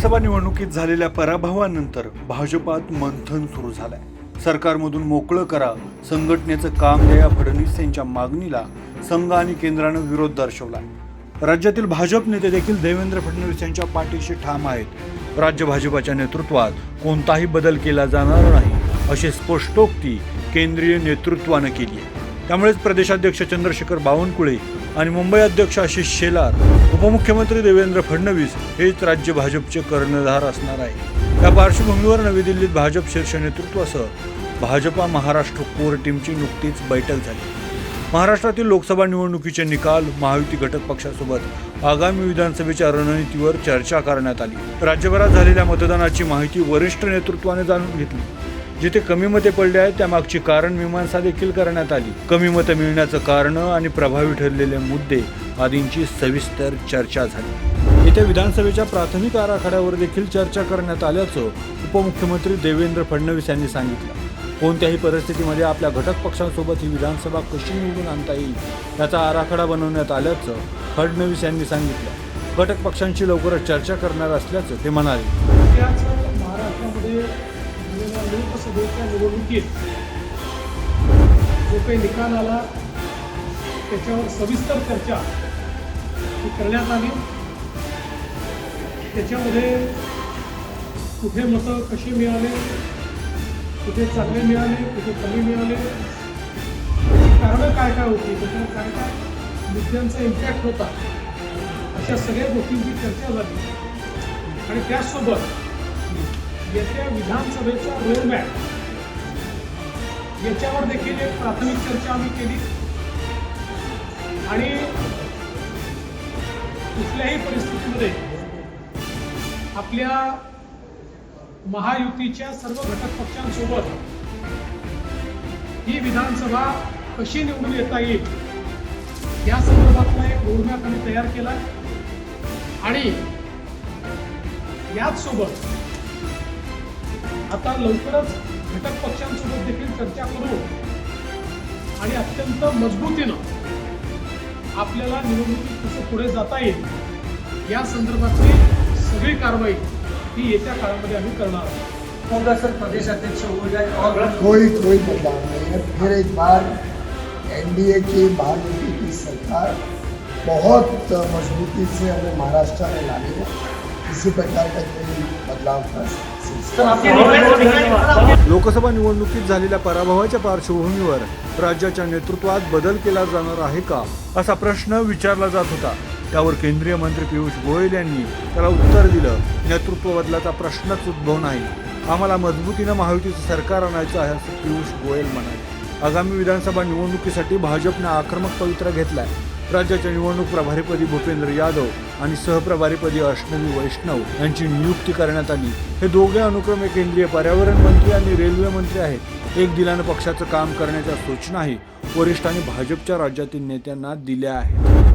लोकसभा निवडणुकीत झालेल्या पराभवानंतर भाजपात मंथन सुरू झालंय. सरकारमधून मोकळं करा संघटनेचं काम द्या फडणवीस यांच्या मागणीला संघ आणि केंद्रानं विरोध दर्शवला राज्यातील भाजप नेते देखील देवेंद्र फडणवीस यांच्या पाठीशी ठाम आहेत. राज्य भाजपाच्या नेतृत्वात कोणताही बदल केला जाणार नाही अशी स्पष्टोक्ती केंद्रीय नेतृत्वानं केली आहे. त्यामुळेच प्रदेशाध्यक्ष चंद्रशेखर बावनकुळे आणि मुंबई अध्यक्ष आशिष शेलार उपमुख्यमंत्री देवेंद्र फडणवीस हेच राज्य भाजपचे कर्णधार असणार आहे या पार्श्वभूमीवर नवी दिल्लीत भाजप शीर्ष नेतृत्वासह भाजपा महाराष्ट्र कोर टीमची नुकतीच बैठक झाली. महाराष्ट्रातील लोकसभा निवडणुकीचे निकाल महायुती घटक पक्षासोबत आगामी विधानसभेच्या रणनीतीवर चर्चा करण्यात आली. राज्यभरात झालेल्या मतदानाची माहिती वरिष्ठ नेतृत्वाने जाणून घेतली. जिथे कमी मते पडले आहेत त्यामागची कारण मीमांसा देखील करण्यात आली. कमी मतं मिळण्याचं कारण आणि प्रभावी ठरलेले मुद्दे आदींची सविस्तर चर्चा झाली. येत्या विधानसभेच्या प्राथमिक आराखड्यावर देखील चर्चा करण्यात आल्याचं उपमुख्यमंत्री देवेंद्र फडणवीस यांनी सांगितलं. कोणत्याही परिस्थितीमध्ये आपल्या घटक पक्षांसोबत ही विधानसभा कशी निवडून आणता येईल याचा आराखडा बनवण्यात आल्याचं फडणवीस यांनी सांगितलं. घटक पक्षांशी लवकरच चर्चा करणार असल्याचं ते म्हणाले. लोकसभेच्या निवडणुकीत जो काही निकाल आला त्याच्यावर सविस्तर चर्चा ही करण्यात आली. त्याच्यामध्ये कुठे मतं कशी मिळाले कुठे चांगले मिळाले कुठे कमी मिळाले त्याची कारणं काय काय होती त्याच्यावर काय काय मुद्द्यांचा इम्पॅक्ट होता अशा सगळ्या गोष्टींची चर्चा झाली. आणि त्याचसोबत येत्या विधानसभेचा रोडमॅप याच्यावर देखील एक प्राथमिक चर्चा आम्ही केली. आणि कुठल्याही परिस्थितीमध्ये आपल्या महायुतीच्या सर्व घटक पक्षांसोबत ही विधानसभा कशी निवडून येता येईल या संदर्भातला एक रोडमॅप आम्ही तयार केला आणि याच सोबत आता लवकरच घटक पक्षांसोबत देखील चर्चा करू. आणि अत्यंत मजबूतीनं आपल्याला निवडणुकीत कसं पुढे जाता येईल या संदर्भातली सगळी कारवाई ही येत्या काळामध्ये आम्ही करणार आहोत. होगा सर प्रदेश अध्यक्ष हो जाए और कोई कोई बदलाव नहीं है फिर एक बार. एनडीए की महायुति की सरकार बहुत मजबूती से हमें महाराष्ट्र में लानी है। किसी प्रकार का कोई बदलाव का सर आपके निकट लोकसभा निवडणुकीत झालेल्या पराभवाच्या पार्श्वभूमीवर राज्याच्या नेतृत्वात बदल केला जाणार आहे का असा प्रश्न विचारला जात होता. त्यावर केंद्रीय मंत्री पियुष गोयल यांनी त्याला उत्तर दिलं. नेतृत्व बदलाचा प्रश्नच उद्भव नाही. आम्हाला मजबूतीनं महायुतीचं सरकार आणायचं आहे असं पियुष गोयल म्हणाले. आगामी विधानसभा निवडणुकीसाठी भाजपनं आक्रमक पवित्रा घेतलाय. राज्याच्या निवडणूक प्रभारीपदी भूपेंद्र यादव आणि सहप्रभारीपदी अष्टवी वैष्णव यांची नियुक्ती करण्यात आली. हे दोघे अनुक्रमे केंद्रीय पर्यावरण मंत्री आणि रेल्वे मंत्री आहेत. एक दिलानं पक्षाचं काम करण्याच्या सूचनाही वरिष्ठांनी भाजपच्या राज्यातील नेत्यांना दिल्या आहेत.